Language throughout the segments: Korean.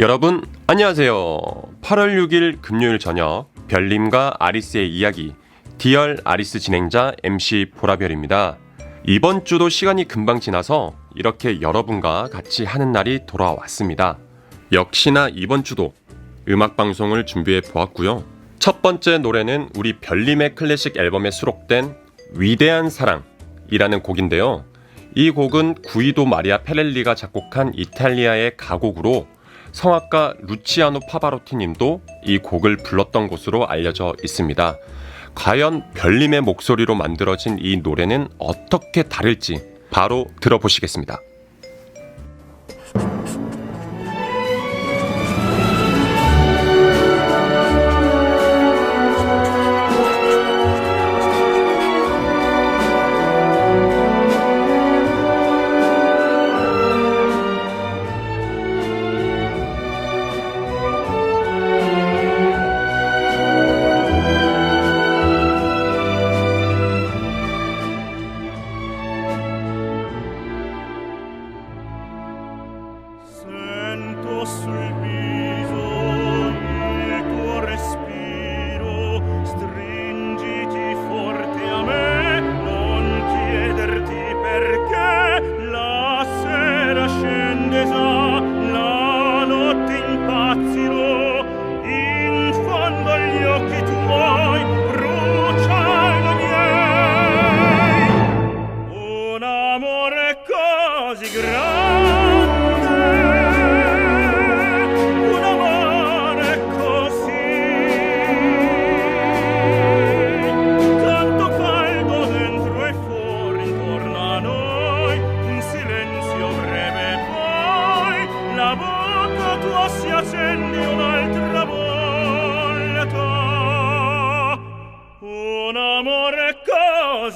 여러분 안녕하세요. 8월 6일 금요일 저녁 별님과 아리스의 이야기 디얼 아리스 진행자 MC 보라별입니다. 이번 주도 시간이 금방 지나서 이렇게 여러분과 같이 하는 날이 돌아왔습니다. 역시나 이번 주도 음악 방송을 준비해 보았고요. 첫 번째 노래는 우리 별님의 클래식 앨범에 수록된 위대한 사랑이라는 곡인데요. 이 곡은 구이도 마리아 페렐리가 작곡한 이탈리아의 가곡으로 성악가 루치아노 파바로티 님도 이 곡을 불렀던 것으로 알려져 있습니다. 과연 별님의 목소리로 만들어진 이 노래는 어떻게 다를지 바로 들어보시겠습니다.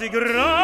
sie grad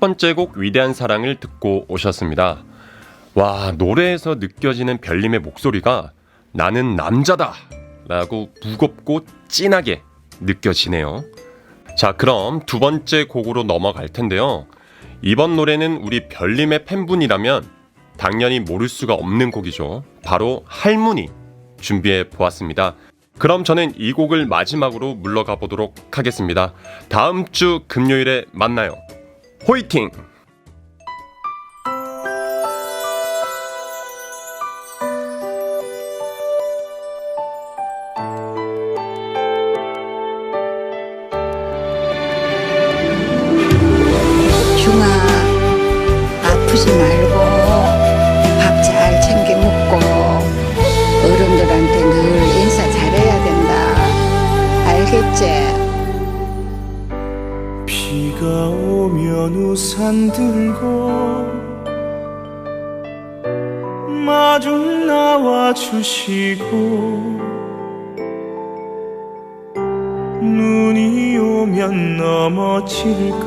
첫 번째 곡 위대한 사랑을 듣고 오셨습니다. 와, 노래에서 느껴지는 별님의 목소리가 나는 남자다! 라고 무겁고 진하게 느껴지네요. 자, 그럼 두 번째 곡으로 넘어갈 텐데요. 이번 노래는 우리 별님의 팬분이라면 당연히 모를 수가 없는 곡이죠. 바로 할머니 준비해 보았습니다. 그럼 저는 이 곡을 마지막으로 물러가 보도록 하겠습니다. 다음 주 금요일에 만나요. 호이팅! 오면 우산 들고 마주 나와 주시고 눈이 오면 넘어질까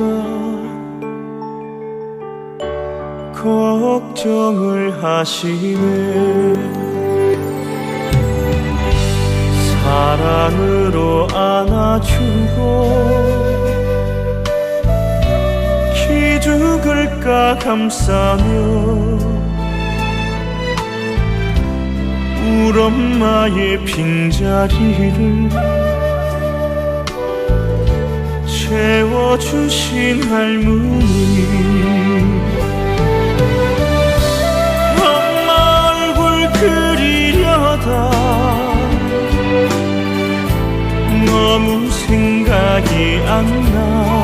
걱정을 하시네. 사랑으로 안아주고 기죽을까 감싸며 울 엄마의 빈자리를 채워주신 할머니. 엄마 얼굴 그리려다 너무 생각이 안나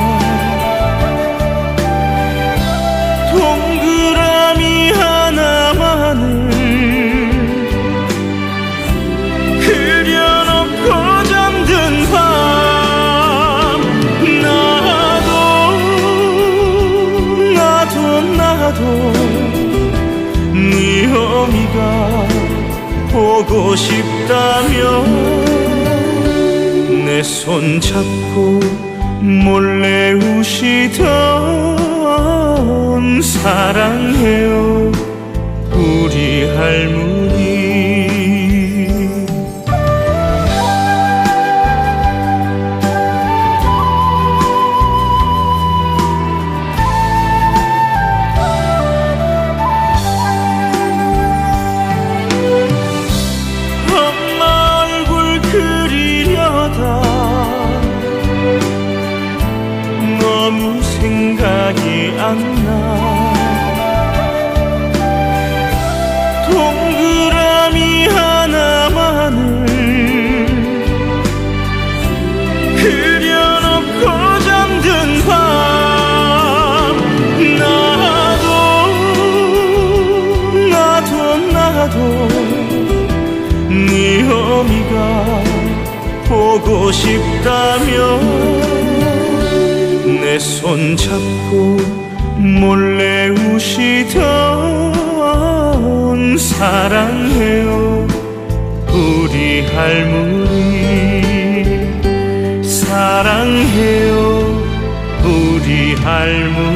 어미가 보고 싶다며 내 손 잡고 몰래 우시던 사랑해요. 우리 할머니 어미가 보고 싶다며 내손 잡고 몰래 우시던 사랑해요. 우리 할머니 사랑해요. 우리 할머니